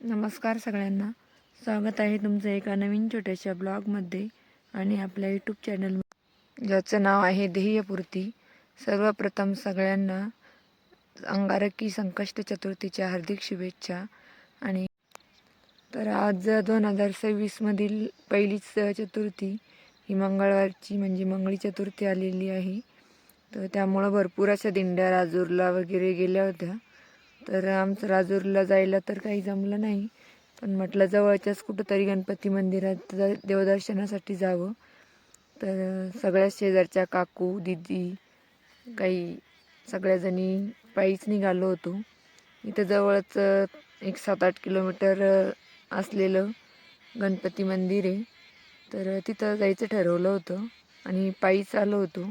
नमस्कार सगळ्यांना. स्वागत आहे तुमचं एका नवीन छोट्याशा ब्लॉगमध्ये आणि आपल्या यूट्यूब चॅनल ज्याचं नाव आहे ध्येयपूर्ती. सर्वप्रथम सगळ्यांना अंगारकी संकष्ट चतुर्थीच्या हार्दिक शुभेच्छा आणि तर आज दोन हजार सव्वीसमधील पहिलीच चतुर्थी ही मंगळवारची म्हणजे मंगळी चतुर्थी आलेली आहे. तर त्यामुळं भरपूर अशा दिंड्या राजूरला वगैरे गेल्या होत्या. तर आमचं राजूरला जायला तर काही जमलं नाही. पण म्हटलं जवळच्याच कुठंतरी गणपती मंदिरात देवदर्शनासाठी जावं. तर सगळ्या शेजारच्या काकू दिदी काही सगळ्याजणी पायीच निघालो होतो. इथं जवळच एक सात आठ किलोमीटर असलेलं गणपती मंदिर आहे. तर तिथं जायचं ठरवलं होतं आणि पायीच आलो होतो.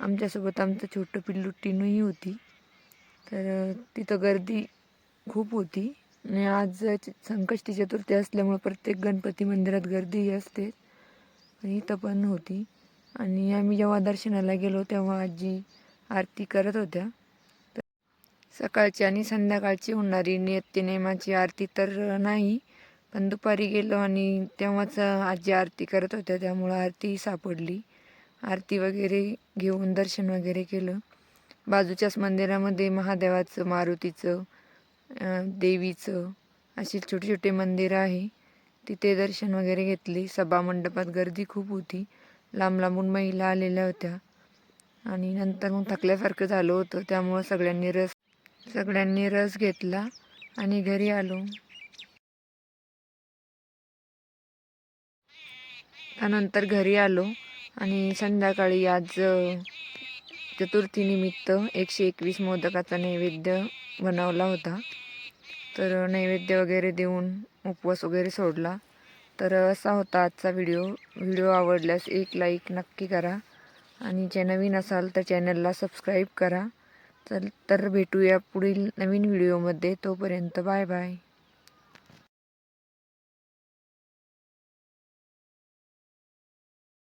आमच्यासोबत आमचं छोटं पिल्लू टिनूही होती. तर तिथं गर्दी खूप होती. आणि आज च- संकष्टी चतुर्थी असल्यामुळं प्रत्येक गणपती मंदिरात गर्दीही असते. आणि इथं पण होती. आणि आम्ही जेव्हा दर्शनाला गेलो तेव्हा आजी आरती करत होत्या. तर सकाळची आणि संध्याकाळची होणारी नित्यनेमाची आरती तर नाही. पण दुपारी गेलो आणि तेव्हाच आजी आरती करत होत्या. त्यामुळं आरती सापडली. आरती वगैरे घेऊन दर्शन वगैरे केलं. बाजूच्याच मंदिरामध्ये महादेवाचं मारुतीचं देवीचं असे छोटे छोटे मंदिरं आहे. तिथे दर्शन वगैरे घेतले. सभामंडपात गर्दी खूप होती. लांब लांबून महिला आलेल्या होत्या. आणि नंतर मग थकल्यासारखं झालं होतं. त्यामुळं सगळ्यांनी रस सगळ्यांनी रस घेतला आणि घरी आलो. त्यानंतर घरी आलो आणि संध्याकाळी आज चतुर्थीनिमित्त एकशे एकवीस मोदकाचा नैवेद्य बनवला होता. तर नैवेद्य वगैरे देऊन उपवास वगैरे सोडला. तर असा होता आजचा व्हिडिओ. व्हिडिओ आवडल्यास एक लाईक नक्की करा. आणि जे नवीन असाल तर चॅनलला सबस्क्राईब करा. चल तर भेटूया पुढील नवीन व्हिडिओमध्ये. तोपर्यंत बाय बाय.